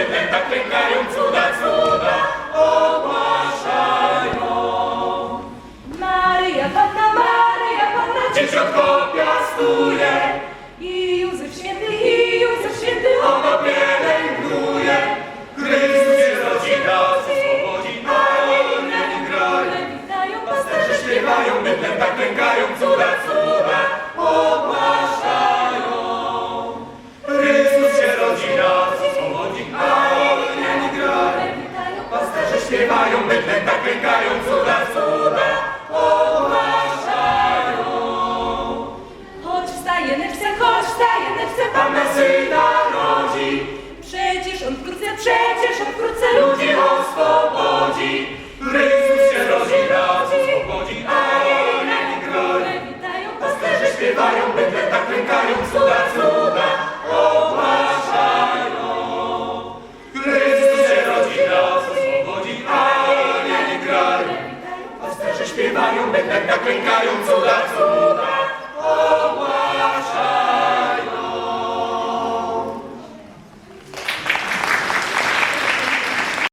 Kiedy tak cuda, cuda ogłaszają. Panna Panna Dzieciątko piastuje. Śpiewają, bydlęta tak klękają, cuda, cuda ogłaszają. Chodź wstaje, nechce, chodź wstaje, nechce, Panna syna Śpiewają, będę tak klękają, cuda, cuda.